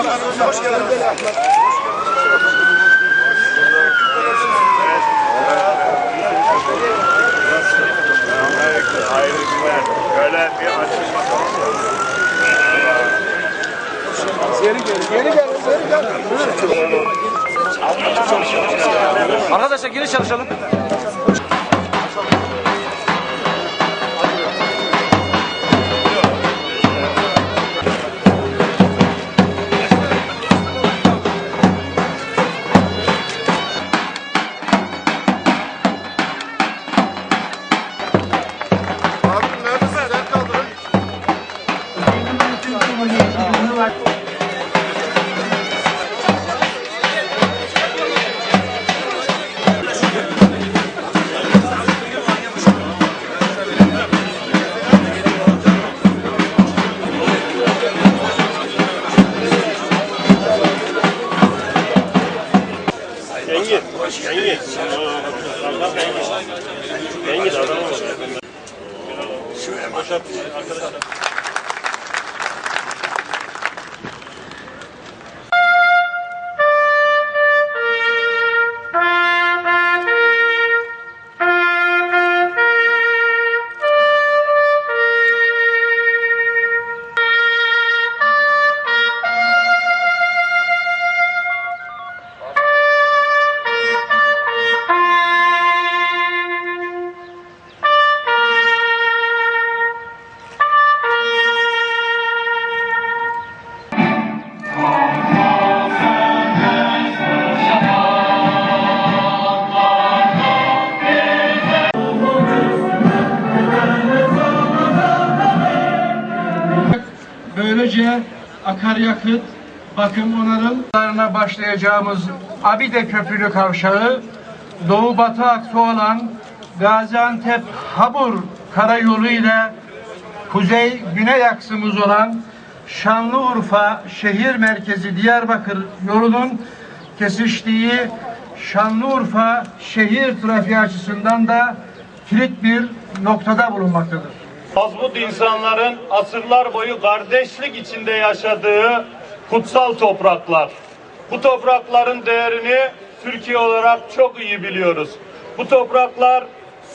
Hoş geldin. Hayırlı günler. Böyle bir açılma Geri gel, geri gel, geri gel. Arkadaşlar giriş çalışalım. Boşalt. Arkadaşlar. Böylece akaryakıt, bakım onarımlarına başlayacağımız Abide Köprülü Kavşağı, Doğu Batı aksı olan Gaziantep Habur Karayolu ile kuzey güney aksımız olan Şanlıurfa şehir merkezi Diyarbakır yolunun kesiştiği Şanlıurfa şehir trafiği açısından da kilit bir noktada bulunmaktadır. Mazbut insanların asırlar boyu kardeşlik içinde yaşadığı kutsal topraklar. Bu toprakların değerini Türkiye olarak çok iyi biliyoruz. Bu topraklar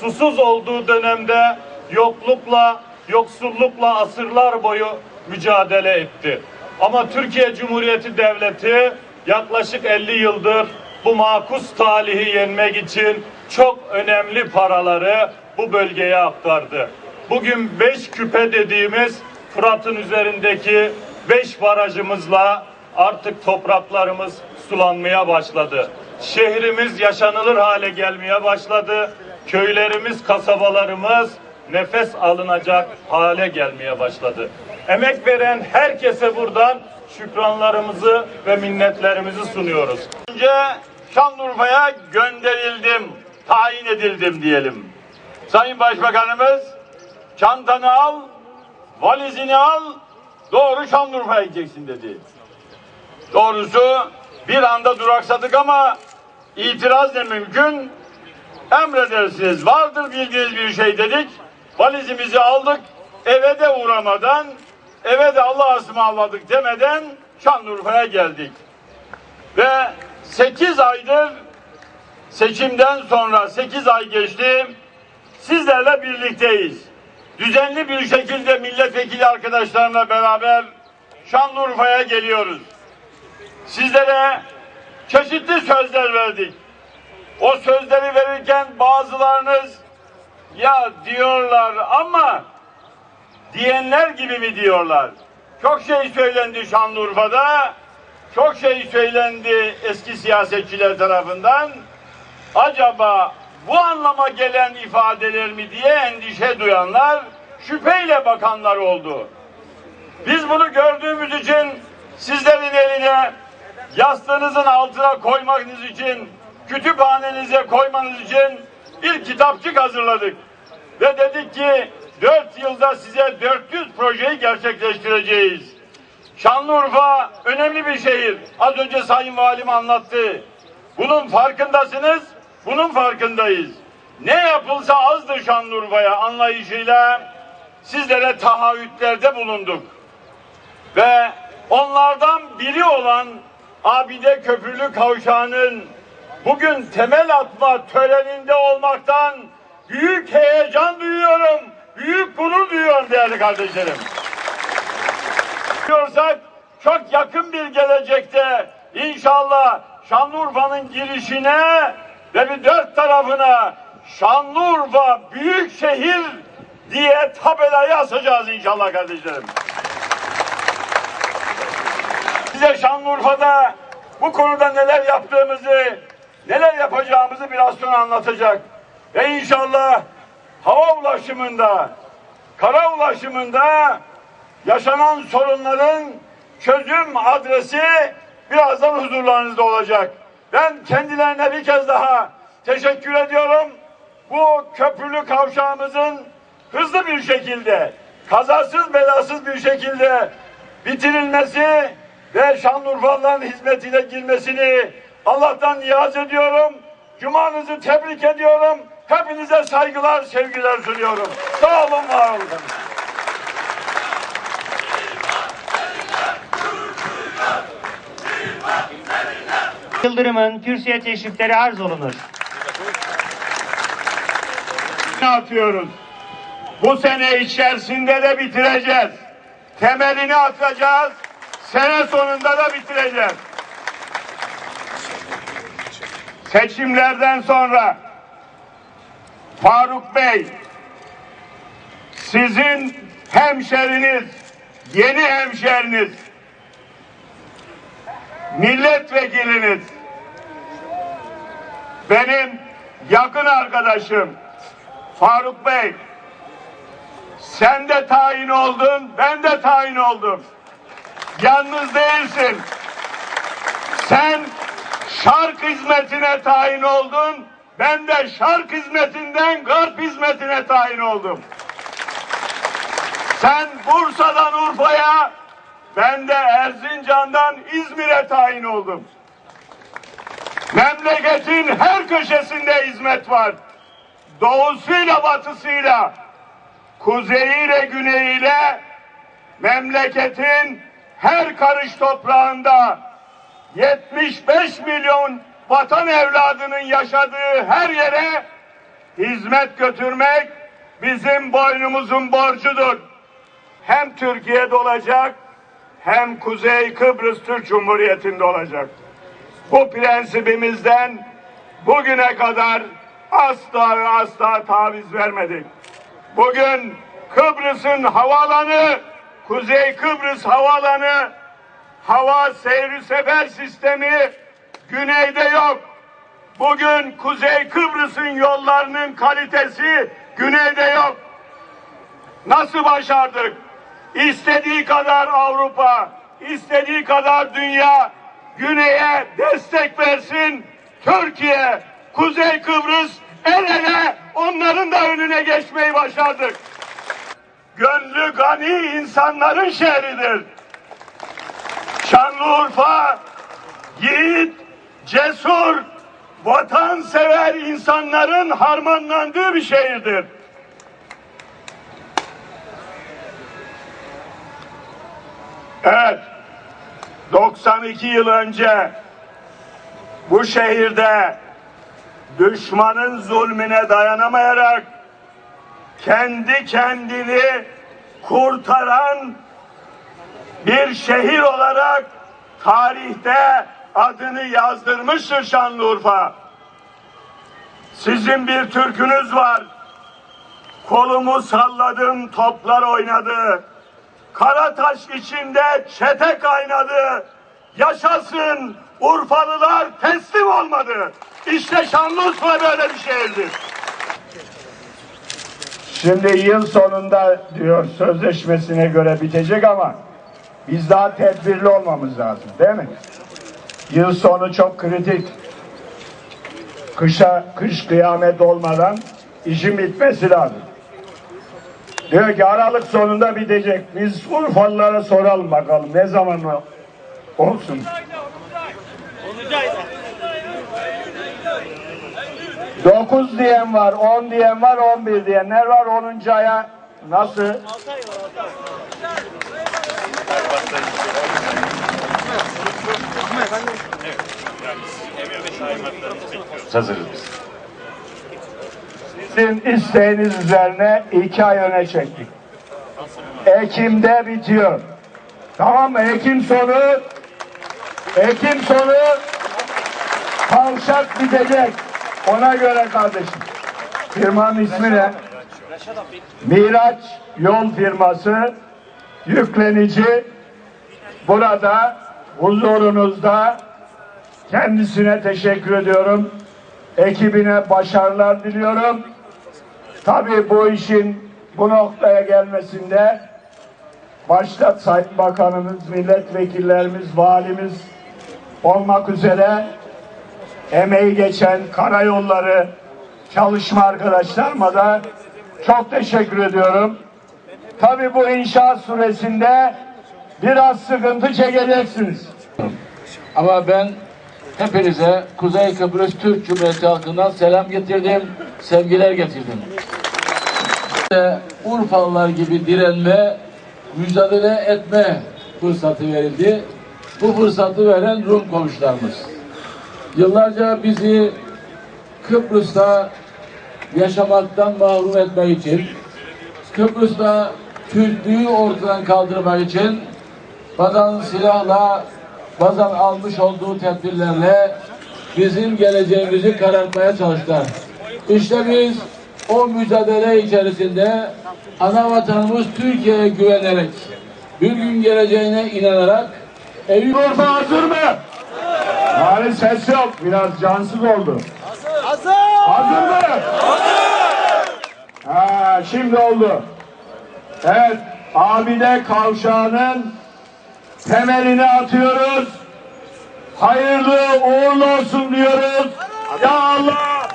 susuz olduğu dönemde yoklukla, yoksullukla asırlar boyu mücadele etti. Ama Türkiye Cumhuriyeti Devleti yaklaşık 50 yıldır bu makus talihi yenmek için çok önemli paraları bu bölgeye aktardı. Bugün beş küpe dediğimiz Fırat'ın üzerindeki beş barajımızla artık topraklarımız sulanmaya başladı. Şehrimiz yaşanılır hale gelmeye başladı. Köylerimiz, kasabalarımız nefes alınacak hale gelmeye başladı. Emek veren herkese buradan şükranlarımızı ve minnetlerimizi sunuyoruz. Önce Şanlıurfa'ya gönderildim, tayin edildim diyelim. Sayın Başbakanımız çantanı al, valizini al, doğru Şanlıurfa'ya gideceksin dedi. Doğrusu bir anda duraksadık ama itiraz ne mümkün? Emredersiniz, vardır bildiğiniz bir şey dedik. Valizimizi aldık, eve de uğramadan, eve de Allah'a ısmarladık demeden Şanlıurfa'ya geldik. Ve 8 aydır seçimden sonra 8 ay geçti. Sizlerle birlikteyiz. Düzenli bir şekilde milletvekili arkadaşlarımla beraber Şanlıurfa'ya geliyoruz. Sizlere çeşitli sözler verdik. O sözleri verirken bazılarınız ya diyorlar ama diyenler gibi mi diyorlar? Çok şey söylendi Şanlıurfa'da. Çok şey söylendi eski siyasetçiler tarafından. Acaba bu anlama gelen ifadeler mi diye endişe duyanlar, şüpheyle bakanlar oldu. Biz bunu gördüğümüz için sizlerin eline yastığınızın altına koymanız için, kütüphanenize koymanız için bir kitapçık hazırladık. Ve dedik ki dört yılda size 400 projeyi gerçekleştireceğiz. Şanlıurfa önemli bir şehir. Az önce Sayın Valim anlattı. Bunun farkındasınız, bunun farkındayız. Ne yapılsa azdır Şanlıurfa'ya anlayışıyla sizlere taahhütlerde bulunduk. Ve onlardan biri olan Abide Köprülü Kavşağı'nın bugün temel atma töreninde olmaktan büyük heyecan duyuyorum, büyük gurur duyuyorum değerli kardeşlerim. Diyorsak çok yakın bir gelecekte inşallah Şanlıurfa'nın girişine ve bir dört tarafına Şanlıurfa büyük şehir diye tabelayı asacağız inşallah kardeşlerim. Size Şanlıurfa'da bu konuda neler yaptığımızı, neler yapacağımızı biraz sonra anlatacak. Ve inşallah hava ulaşımında, kara ulaşımında yaşanan sorunların çözüm adresi birazdan huzurlarınızda olacak. Ben kendilerine bir kez daha teşekkür ediyorum. Bu köprülü kavşağımızın hızlı bir şekilde, kazasız belasız bir şekilde bitirilmesi ve Şanlıurfalıların hizmetine girmesini Allah'tan niyaz ediyorum. Cumanızı tebrik ediyorum. Hepinize saygılar, sevgiler sunuyorum. Sağ olun, var olun. Yıldırım'ın kürsüye teşrifleri arz olunur. Ne atıyoruz? Bu sene içerisinde de bitireceğiz. Temelini atacağız. Sene sonunda da bitireceğiz. Seçimlerden sonra Faruk Bey sizin hemşeriniz, yeni hemşeriniz, milletvekiliniz, benim yakın arkadaşım Faruk Bey sen de tayin oldun, ben de tayin oldum. Yalnız değilsin. Sen şark hizmetine tayin oldun, ben de şark hizmetinden garp hizmetine tayin oldum. Sen Bursa'dan Urfa'ya, ben de Erzincan'dan İzmir'e tayin oldum. Memleketin her köşesinde hizmet var. Doğusuyla batısıyla, kuzeyiyle güneyiyle memleketin her karış toprağında 75 milyon vatan evladının yaşadığı her yere hizmet götürmek bizim boynumuzun borcudur. Hem Türkiye'de olacak hem Kuzey Kıbrıs Türk Cumhuriyeti'nde olacak. Bu prensibimizden bugüne kadar asla ve asla taviz vermedik. Bugün Kıbrıs'ın havaalanı, Kuzey Kıbrıs havaalanı, hava seyri sefer sistemi güneyde yok. Bugün Kuzey Kıbrıs'ın yollarının kalitesi güneyde yok. Nasıl başardık? İstediği kadar Avrupa, istediği kadar dünya güneye destek versin. Türkiye, Kuzey Kıbrıs el ele onların da önüne geçmeyi başardık. Gönlü gani insanların şehridir. Şanlıurfa yiğit, cesur, vatansever insanların harmanlandığı bir şehirdir. Evet, 92 yıl önce bu şehirde düşmanın zulmüne dayanamayarak kendi kendini kurtaran bir şehir olarak tarihte adını yazdırmıştır Şanlıurfa. Sizin bir türkünüz var. Kolumu salladım toplar oynadı. Karataş içinde çete kaynadı. Yaşasın Urfalılar teslim olmadı. İşte Şanlıurfa böyle bir şehirdir. Şimdi yıl sonunda diyor sözleşmesine göre bitecek ama biz daha tedbirli olmamız lazım değil mi? Yıl sonu çok kritik. Kışa, kış kıyamet olmadan işin bitmesi lazım. Diyor ki Aralık sonunda bitecek. Biz Urfalılara soralım bakalım ne zaman olsun. Dokuz diyen var, on diyen var, on bir diyenler var. Onuncu aya nasıl? Hazırız. Sizin isteğiniz üzerine iki ay öne çektik. Ekim'de bitiyor. Tamam mı? Ekim sonu Ekim sonu kavşak bitecek. Ona göre kardeşim. Firmanın ismi ne? Miraç Yol Firması yüklenici burada huzurunuzda kendisine teşekkür ediyorum. Ekibine başarılar diliyorum. Tabii bu işin bu noktaya gelmesinde başta Sayın Bakanımız, milletvekillerimiz, valimiz olmak üzere emeği geçen karayolları çalışma arkadaşlarıma da çok teşekkür ediyorum. Tabii bu inşaat süresinde biraz sıkıntı çekeceksiniz. Ama ben hepinize Kuzey Kıbrıs Türk Cumhuriyeti halkından selam getirdim, sevgiler getirdim. Ve Urfalılar gibi direnme, mücadele etme fırsatı verildi. Bu fırsatı veren Rum komşularımız. Yıllarca bizi Kıbrıs'ta yaşamaktan mahrum etmek için, Kıbrıs'ta Türklüğü ortadan kaldırmak için bazen silahla, bazen almış olduğu tedbirlerle bizim geleceğimizi karartmaya çalıştılar. İşte biz o mücadele içerisinde ana vatanımız Türkiye'ye güvenerek, bir gün geleceğine inanarak Eyüp Urfa hazır mı? Yani ses yok. Biraz cansız oldu. Hazır. Hazır mı? Hazır. Ha, şimdi oldu. Evet. Abide kavşağının temelini atıyoruz. Hayırlı uğurlu olsun diyoruz. Ya Allah.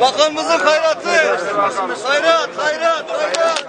Bakanımızın hayratı. Hayrat, hayrat, hayrat.